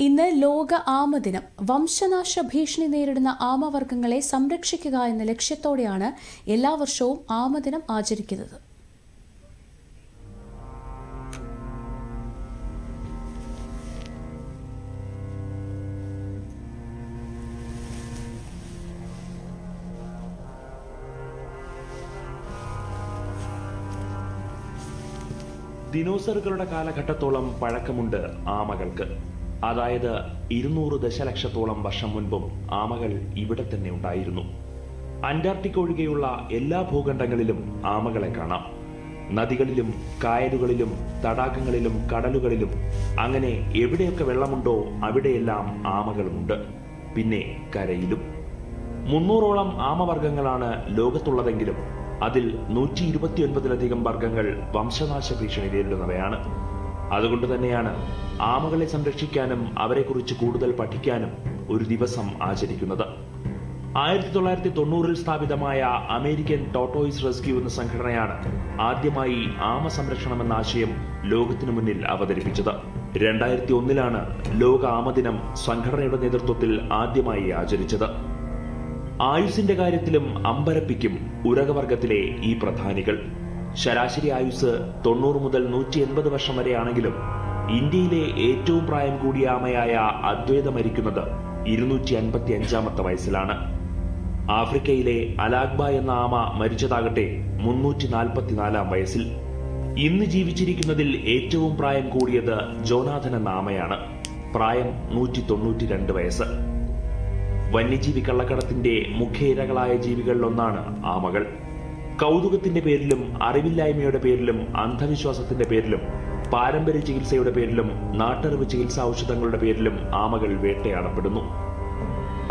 ഇന്ന് ലോക ആമദിനം. വംശനാശ ഭീഷണി നേരിടുന്ന ആമവർഗങ്ങളെ സംരക്ഷിക്കുക എന്ന ലക്ഷ്യത്തോടെയാണ് എല്ലാ വർഷവും ആമദിനം ആചരിക്കുന്നത്. ദിനോസറുകളുടെ കാലഘട്ടത്തോളം പഴക്കമുണ്ട് ആമകൾക്ക്. അതായത് ഇരുന്നൂറ് ദശലക്ഷത്തോളം വർഷം മുൻപും ആമകൾ ഇവിടെ തന്നെ ഉണ്ടായിരുന്നു. അന്റാർട്ടിക് ഒഴികെയുള്ള എല്ലാ ഭൂഖണ്ഡങ്ങളിലും ആമകളെ കാണാം. നദികളിലും കായലുകളിലും തടാകങ്ങളിലും കടലുകളിലും അങ്ങനെ എവിടെയൊക്കെ വെള്ളമുണ്ടോ അവിടെയെല്ലാം ആമകളുമുണ്ട്. പിന്നെ കരയിലും. മുന്നൂറോളം ആമവർഗങ്ങളാണ് ലോകത്തുള്ളതെങ്കിലും അതിൽ നൂറ്റി ഇരുപത്തിയൊൻപതിലധികം വർഗങ്ങൾ വംശനാശ ഭീഷണി നേരിടുന്നവയാണ്. അതുകൊണ്ട് തന്നെയാണ് ആമകളെ സംരക്ഷിക്കാനും അവരെക്കുറിച്ച് കൂടുതൽ പഠിക്കാനും ഒരു ദിവസം ആചരിക്കുന്നത്. ആയിരത്തി തൊള്ളായിരത്തി തൊണ്ണൂറിൽ സ്ഥാപിതമായ അമേരിക്കൻ ടോട്ടോയിസ് റെസ്ക്യൂ എന്ന സംഘടനയാണ് ആദ്യമായി ആമ സംരക്ഷണം എന്ന ആശയം ലോകത്തിനു മുന്നിൽ അവതരിപ്പിച്ചത്. രണ്ടായിരത്തി ഒന്നിലാണ് ലോക ആമദിനം സംഘടനയുടെ നേതൃത്വത്തിൽ ആദ്യമായി ആചരിച്ചത്. ആയുസിന്റെ കാര്യത്തിലും അമ്പരപ്പിക്കും ഉരകവർഗത്തിലെ ഈ പ്രധാനികൾ. ശരാശരി ആയുസ് തൊണ്ണൂറ് മുതൽ നൂറ്റി എൺപത് വർഷം വരെയാണെങ്കിലും ഇന്ത്യയിലെ ഏറ്റവും പ്രായം കൂടിയ ആമയായ അദ്വൈത മരിക്കുന്നത് ഇരുന്നൂറ്റി അൻപത്തി അഞ്ചാമത്തെ വയസ്സിലാണ്. ആഫ്രിക്കയിലെ അലാഗ്ബ എന്ന ആമ മരിച്ചതാകട്ടെ മുന്നൂറ്റി നാൽപ്പത്തിനാലാം വയസ്സിൽ. ഇന്ന് ജീവിച്ചിരിക്കുന്നതിൽ ഏറ്റവും പ്രായം കൂടിയത് ജോനാഥൻ എന്ന ആമയാണ്. പ്രായം നൂറ്റി തൊണ്ണൂറ്റി രണ്ട് വയസ്സ്. വന്യജീവി കള്ളക്കടത്തിന്റെ മുഖ്യ ഇരകളായ ജീവികളിലൊന്നാണ് ആമകൾ. കൗതുകത്തിന്റെ പേരിലും അറിവില്ലായ്മയുടെ പേരിലും അന്ധവിശ്വാസത്തിന്റെ പേരിലും പാരമ്പര്യ ചികിത്സയുടെ പേരിലും നാട്ടറിവ് ചികിത്സാ ഔഷധങ്ങളുടെ പേരിലും ആമകൾ വേട്ടയാടപ്പെടുന്നു.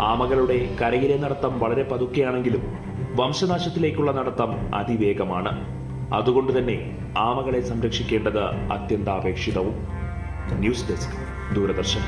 ആമകളുടെ കരയിലെ നടത്തം വളരെ പതുക്കെയാണെങ്കിലും വംശനാശത്തിലേക്കുള്ള നടത്തം അതിവേഗമാണ്. അതുകൊണ്ട് തന്നെ ആമകളെ സംരക്ഷിക്കേണ്ടത് അത്യന്താപേക്ഷിതവും. News desk Doordarshan.